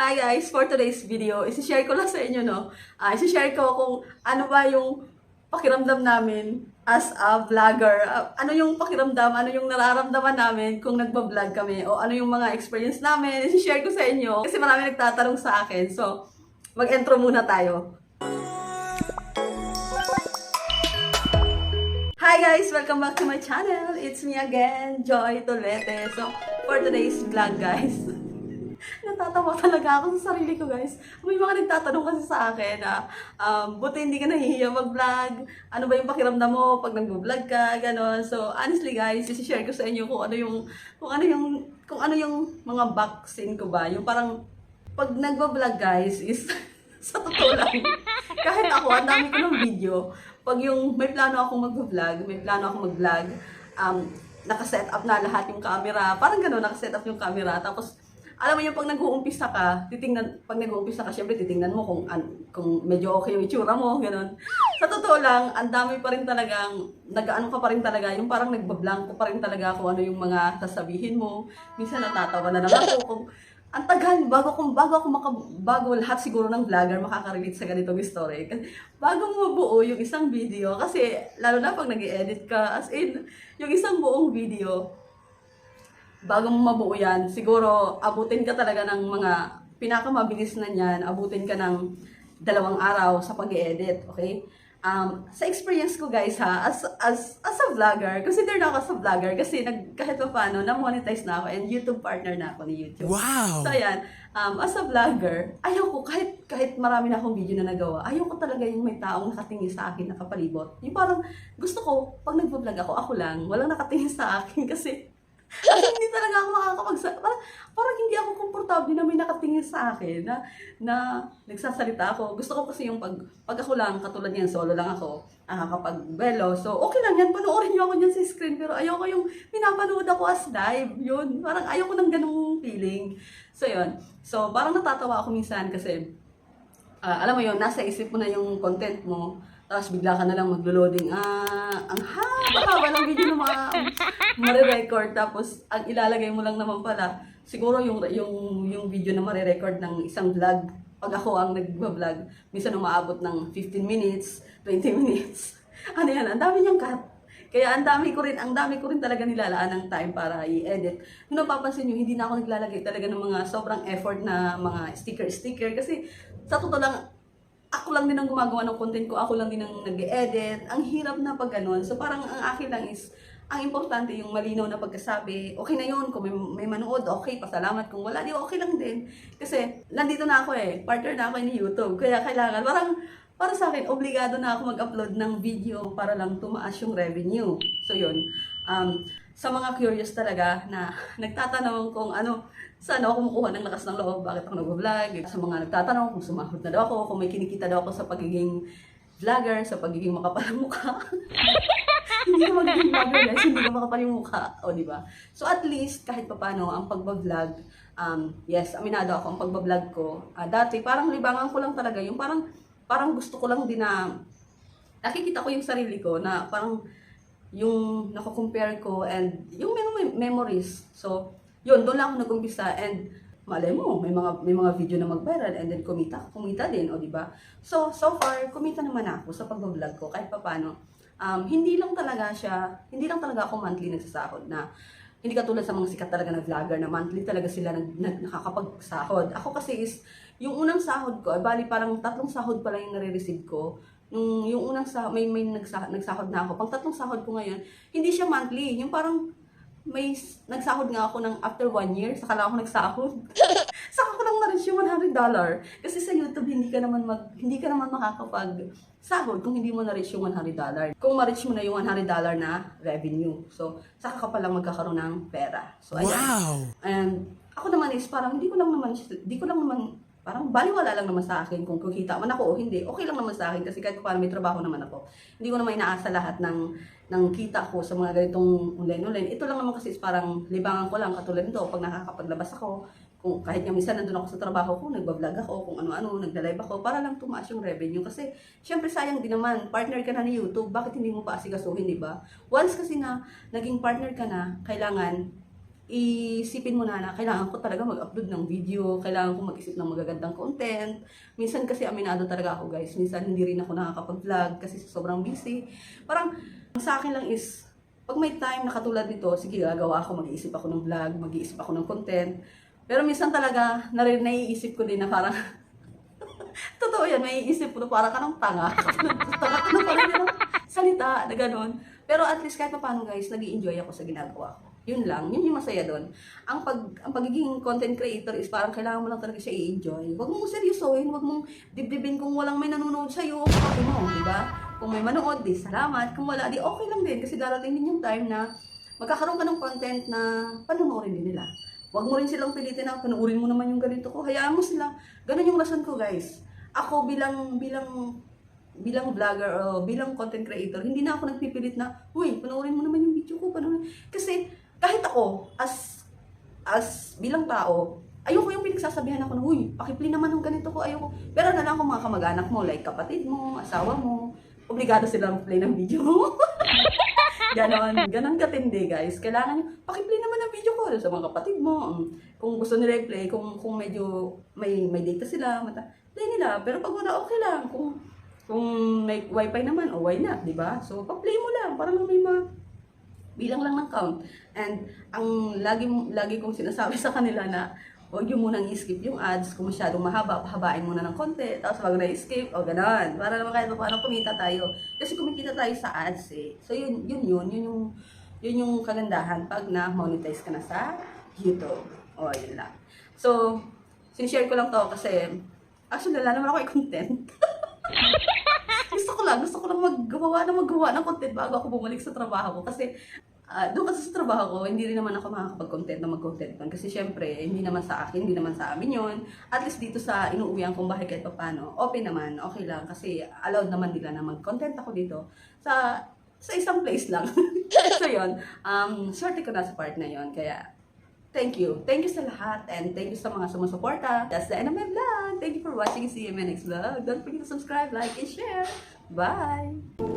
Hi guys, for today's video, isi-share ko lang sa inyo, no? Ah, isi-share ko kung ano ba yung pakiramdam namin as a vlogger. Ah, ano yung pakiramdam, ano yung nararamdaman namin kung nagba-vlog kami o ano yung mga experience namin. Isi-share ko sa inyo kasi marami nagtatanong sa akin. So, mag-intro muna tayo. Hi guys! Welcome back to my channel. It's me again, Joy Tolete. So, for today's vlog guys, natatawa talaga ako sa sarili ko guys. May mga nagtatanong kasi sa akin na, um, buti hindi ka nahihiya mag-vlog. Ano ba yung pakiramdam mo pag nag-vlog ka, ganon. So, honestly guys, isi-share ko sa inyo kung ano yung, kung ano yung, kung ano yung mga back scene ko ba. Yung parang, pag nagba-vlog guys, is, sa totoo lang, kahit ako, ang dami ko ng video, pag yung may plano akong mag-vlog, may plano akong mag-vlog, um, nakaset up na lahat yung camera, parang gano'n, nakaset up yung camera, tapos, alam mo yung pag nag-uumpisa ka, titingnan, pag nag-uumpisa ka, syempre titingnan mo kung, an, kung medyo okay yung itsura mo, gano'n. Sa totoo lang, ang dami pa rin talagang, nag-ano ka pa rin talaga, yung parang nagbablanko pa rin talaga kung ano yung mga sasabihin mo. Minsan natatawa na lang ako kung, ang tagal, bago ako, bago ako maka, bago lahat siguro ng vlogger makaka-relate sa ganitong story. Bago mo mabuo yung isang video, kasi lalo na pag nag edit ka, as in, yung isang buong video, bago mo mabuo yan, siguro abutin ka talaga ng mga pinakamabilis na niyan, abutin ka ng dalawang araw sa pag edit okay? Um, sa experience ko guys ha, as, as, as a vlogger, consider na ako as a vlogger kasi nag, kahit pa paano, na-monetize na ako and YouTube partner na ako ni YouTube. Wow! So ayan, um, as a vlogger, ayaw ko, kahit, kahit marami na akong video na nagawa, ayaw ko talaga yung may taong nakatingin sa akin, nakapalibot. Yung parang, gusto ko, pag nag-vlog ako, ako lang, walang nakatingin sa akin kasi, kasi hindi talaga ako makakapagsa... Parang, parang hindi ako komportable na may nakatingin sa akin na, na nagsasalita ako. Gusto ko kasi yung pag, pag ako lang, katulad yan, solo lang ako, nakakapag-velo. So, okay lang yan, panoorin niyo ako niyan sa screen. Pero ayoko yung pinapanood ako as live. Yun, parang ayoko ng ganung feeling. So, yun. So, parang natatawa ako minsan kasi, ah, alam mo yun, nasa isip mo na yung content mo, tapos bigla ka na lang maglo-loading. Ah, ang haba-haba ng video na mga mare-record. Tapos, ang ilalagay mo lang naman pala, siguro yung, yung, yung video na mare-record ng isang vlog, pag ako ang nag-vlog, minsan umaabot ng 15 minutes, 20 minutes. Ano yan, ang dami niyang cut. Kaya ang dami ko rin, ang dami ko rin talaga nilalaan ng time para i-edit. Kung napapansin nyo, hindi na ako naglalagay talaga ng mga sobrang effort na mga sticker-sticker. Kasi sa totoo lang, ako lang din ang gumagawa ng content ko, ako lang din ang nag-edit. Ang hirap na pag ganun. So parang ang akin lang is, ang importante yung malinaw na pagkasabi, okay na yun, kung may, may manood, okay, pasalamat. Kung wala, di okay lang din. Kasi nandito na ako eh, partner na ako ni YouTube. Kaya kailangan, parang para sa akin, obligado na ako mag-upload ng video para lang tumaas yung revenue. So yun, um, sa mga curious talaga na nagtatanong kung ano, saan ako kumukuha ng lakas ng loob, bakit ako nag-vlog, sa mga nagtatanong kung sumahod na daw ako, kung may kinikita daw ako sa pagiging vlogger, sa pagiging makapal ang mukha. hindi ka magiging vlogger guys, hindi ka makapal yung mukha. O, di ba? So, at least, kahit pa paano, ang pagbablog, um, yes, aminado ako, ang pagbablog ko, ah, dati, parang libangan ko lang talaga, yung parang, parang gusto ko lang din na, nakikita ko yung sarili ko, na parang, yung nako-compare ko, and yung mem- memories. So, yun, doon lang ako nag-umpisa, and, malay mo, may mga may mga video na mag-viral and then kumita, kumita din, o di ba? So, so far, kumita naman ako sa pag-vlog ko kahit papaano. Um, hindi lang talaga siya, hindi lang talaga ako monthly nagsasahod na hindi katulad sa mga sikat talaga na vlogger na monthly talaga sila nag, nag, nakakapagsahod. Ako kasi is, yung unang sahod ko, ay bali parang tatlong sahod pa lang yung nare-receive ko. Nung, yung unang sahod, may, may nagsahod, nagsahod na ako. Pang tatlong sahod ko ngayon, hindi siya monthly. Yung parang may nagsahod nga ako ng after one year, saka lang ako nagsahod. saka ko lang na-reach yung $100. Kasi sa YouTube, hindi ka naman mag, hindi ka naman makakapag sahod kung hindi mo na-reach yung $100. Kung ma-reach mo na yung $100 na revenue. So, saka ka palang magkakaroon ng pera. So, ayan. Wow! And ako naman is parang hindi ko lang naman, hindi ko lang naman, parang baliwala lang naman sa akin kung kukita man ako o hindi. Okay lang naman sa akin kasi kahit paano may trabaho naman ako. Hindi ko naman inaasa lahat ng, ng kita ko sa mga ganitong online-online. Ito lang naman kasi parang libangan ko lang katulad nito pag nakakapaglabas ako. Kung kahit nga minsan nandun ako sa trabaho ko, nagbablog ako, kung ano-ano, nagla-live ako, para lang tumaas yung revenue. Kasi, syempre sayang din naman, partner ka na ni YouTube, bakit hindi mo pa asikasuhin, di ba? Once kasi na naging partner ka na, kailangan isipin mo na na kailangan ko talaga mag-upload ng video, kailangan ko mag-isip ng magagandang content. Minsan kasi aminado talaga ako guys, minsan hindi rin ako nakakapag-vlog kasi sobrang busy. Parang ang sa akin lang is, pag may time na katulad nito, sige gagawa ako, mag-iisip ako ng vlog, mag-iisip ako ng content. Pero minsan talaga, nare- naiisip ko din na parang, totoo yan, may ko na parang ka ng tanga. tanga ka na parang ng salita na gano'n. Pero at least kahit pa paano guys, nag enjoy ako sa ginagawa ko. Yun lang, yun yung masaya doon. Ang pag ang pagiging content creator is parang kailangan mo lang talaga siya i-enjoy. Huwag mong seryosohin, huwag mong dibdibin kung walang may nanonood sa iyo, okay mo, di ba? Kung may manood, di salamat. Kung wala, di okay lang din kasi darating din yung time na magkakaroon ka ng content na panonoorin din nila. Huwag mo rin silang pilitin na panoorin mo naman yung ganito ko. Hayaan mo sila. Ganun yung rason ko, guys. Ako bilang bilang bilang vlogger o bilang content creator, hindi na ako nagpipilit na, uy, panoorin mo naman yung video ko, panoorin. Kasi kahit ako, as as bilang tao, ayoko yung pinagsasabihan ako na, uy, pakipli naman ng ganito ko, ayoko. Pero na lang kung mga kamag-anak mo, like kapatid mo, asawa mo, obligado silang play ng video mo. ganon, ganon katindi guys. Kailangan nyo, pakiplay naman ng video ko sa mga kapatid mo. Kung gusto nila i-play, kung, kung medyo may, may data sila, mata, play nila. Pero pag wala, okay lang. Kung, kung may wifi naman, oh, why not, di ba? So, pa-play mo lang, para lang may ma, bilang lang ng count. And ang lagi lagi kong sinasabi sa kanila na huwag yung munang i-skip yung ads kung masyadong mahaba, pahabain muna ng konti, tapos wag na i-skip, o ganon. Para naman kahit paano kumita tayo. Kasi kumikita tayo sa ads eh. So yun, yun yun, yun yung, yun yung kagandahan pag na-monetize ka na sa YouTube. O, yun lang. So, sinishare ko lang to kasi, actually, wala naman ako i-content. ko lang, gusto ko lang maggawa na maggawa ng content bago ako bumalik sa trabaho ko. Kasi, ah, doon kasi sa trabaho ko, hindi rin naman ako makakapag-content na mag-content doon. Kasi syempre, hindi naman sa akin, hindi naman sa amin yon At least dito sa inuuwihan kong bahay kahit pa paano, open naman, okay lang. Kasi allowed naman nila na mag-content ako dito sa sa isang place lang. so yun, um, swerte ko na sa part na yon Kaya, thank you. Thank you sa lahat and thank you sa mga sumusuporta. That's the end of my vlog. Thank you for watching. See you in my next vlog. Don't forget to subscribe, like, and share. Bye!